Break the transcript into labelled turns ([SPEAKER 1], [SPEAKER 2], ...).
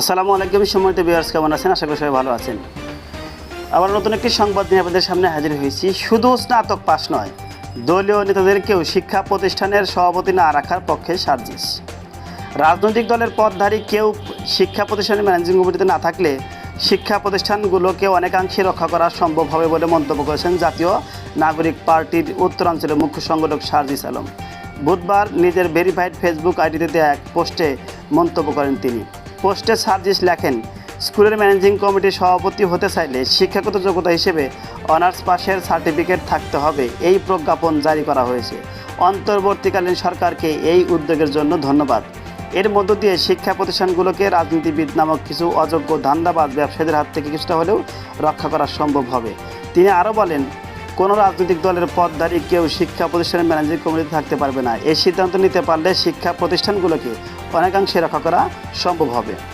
[SPEAKER 1] আসসালামু আলাইকুম সম্মানিত বিয়ার্স কেমন আছেন? আশা করি সবাই ভালো আছেন। আবার নতুন একটি সংবাদ নিয়ে আপনাদের সামনে হাজির হয়েছি। শুধু স্নাতক পাশ নয়, দলীয় নেতাদেরকেও শিক্ষা প্রতিষ্ঠানের সভাপতি না রাখার পক্ষে সার্জিস। রাজনৈতিক দলের পদধারী কেউ শিক্ষা প্রতিষ্ঠানের ম্যানেজিং কমিটিতে না থাকলে শিক্ষা প্রতিষ্ঠানগুলোকে অনেকাংশে রক্ষা করা সম্ভব হবে বলে মন্তব্য করেছেন জাতীয় নাগরিক পার্টির উত্তরাঞ্চলের মুখ্য সংগঠক সার্জিস আলম। বুধবার নিজের ভেরিফাইড ফেসবুক আইডিতে এক পোস্টে মন্তব্য করেন তিনি। পোস্টে সার্জিস লেখেন, স্কুলের ম্যানেজিং কমিটির সভাপতি হতে চাইলে শিক্ষাগত যোগ্যতা হিসেবে অনার্স পাশের সার্টিফিকেট থাকতে হবে। এই প্রজ্ঞাপন জারি করা হয়েছে। অন্তর্বর্তীকালীন সরকারকে এই উদ্যোগের জন্য ধন্যবাদ। এর মধ্য দিয়ে শিক্ষা প্রতিষ্ঠানগুলোকে রাজনীতিবিদ নামক কিছু অযোগ্য ধান্দাবাজ ব্যবসায়ীদের হাত থেকে কিছুটা হলেও রক্ষা করা সম্ভব হবে। তিনি আরও বলেন, কোনো রাজনৈতিক দলের পদধারী কেউ শিক্ষা প্রতিষ্ঠানের ম্যানেজিং কমিটিতে থাকতে পারবে না। এই সিদ্ধান্ত নিতে পারলে শিক্ষা প্রতিষ্ঠানগুলোকে অনেকাংশে রক্ষা করা সম্ভব হবে।